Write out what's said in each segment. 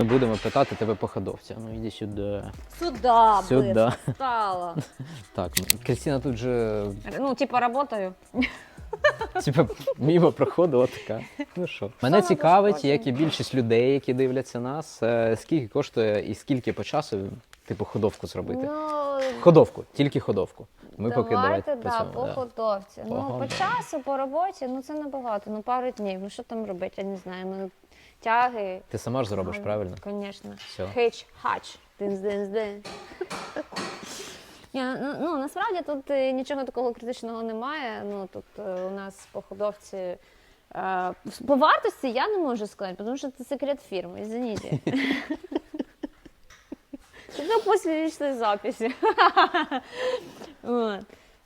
Ми будемо питати тебе по ходовці. Ну іди сюди. Сюда, Сюда. би стала. Так, Кристина тут же Ну, типа, работаю. типа мимо проходила така. Ну що, мене цікавить, як і більшість людей, які дивляться нас, е, скільки коштує і скільки по часу, типу, ходовку зробити. Ну, Ходовку, тільки ходовку. Ми поки давайте, давайте да, по да. ходовці. Ну, Погода. по часу, по роботі, ну це небагато, ну пару днів. Ну що там робити, я не знаю. Ну, тяги. Ти сама ж зробиш, правильно? Звісно. Все. Хич, хач. Динз-динз-дин. Ні, ну, ну насправді тут е, нічого такого критичного немає. Ну тут е, у нас по ходовці. е, По вартості я не можу сказати, тому що це секрет фірми, извините. Це після. От.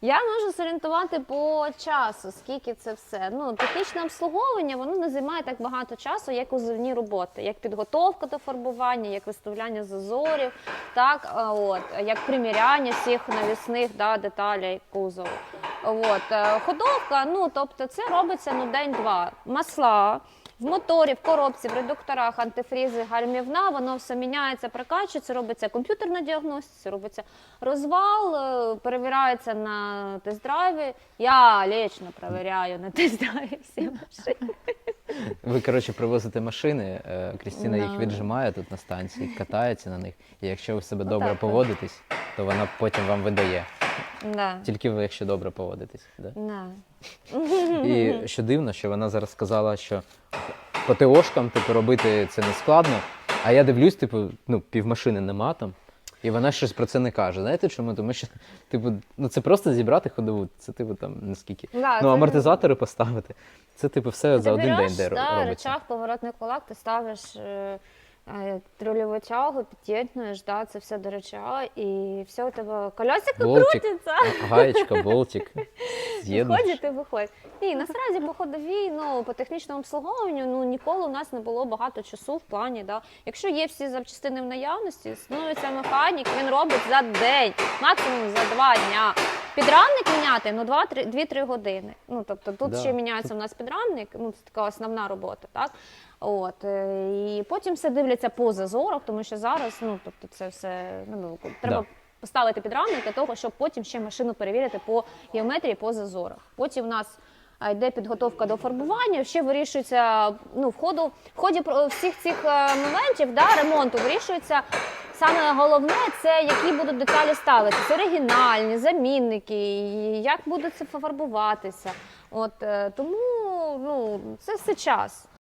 Я можу зорієнтувати по часу, скільки це все. Ну, технічне обслуговування воно не займає так багато часу, як узивні роботи, як підготовка до фарбування, як виставляння зазорів, так, от, як приміряння всіх навісних да, деталей кузову. От, е, ходовка, ну тобто це робиться ну, день-два. Масла. В моторі, в коробці, в редукторах, антифрізи, гальмівна, воно все міняється, прокачується, робиться комп'ютерна діагностика, робиться розвал, е, перевіряється на тест-драйві. Я лічно перевіряю на тест-драйві всі машини. Ви, коротше, привозите машини, е, Крістіна їх віджимає тут на станції, катається на них. І якщо ви себе добре поводитесь, то вона потім вам видає. Да. Тільки ви, якщо добре поводитесь. Да? Да. І що дивно, що вона зараз сказала, що по ТОшкам типу, робити це не складно. А я дивлюсь, типу, ну, півмашини нема там. І вона щось про це не каже. Знаєте чому? Тому що, типу, ну це просто зібрати ходову. Це типу там наскільки. Да, ну, це- амортизатори поставити. Це типу все за один день де да, робиться. рычаг, поворотний кулак, ти ставиш е, е, тягу, під'єднуєш, да, це все до рычага, і все у тебе колесико Болтик, крутиться. гаєчка, болтик. Виходить і виходить. Ні, насправді по ходовій, ну по технічному обслуговуванню, ну ніколи у нас не було багато часу в плані. Да. Якщо є всі запчастини в наявності, становиться механік, він робить за день, максимум за два дня. Підрамник міняти ну 2-3 години. Ну тобто тут Да, ще міняється у нас підрамник, ну це така основна робота, так. От е, і потім все дивляться по зазорах, тому що зараз, ну тобто, це все ну, треба Да. поставити підрамник для того, щоб потім ще машину перевірити по геометрії, по зазорах. Потім у нас йде підготовка до фарбування, ще вирішується ну, в, ходу, в ході всіх цих е, моментів да, ремонту вирішується. Саме головне це які будуть деталі ставитися, оригінальні, замінники, як буде це фарбуватися. От е, тому ну це все час.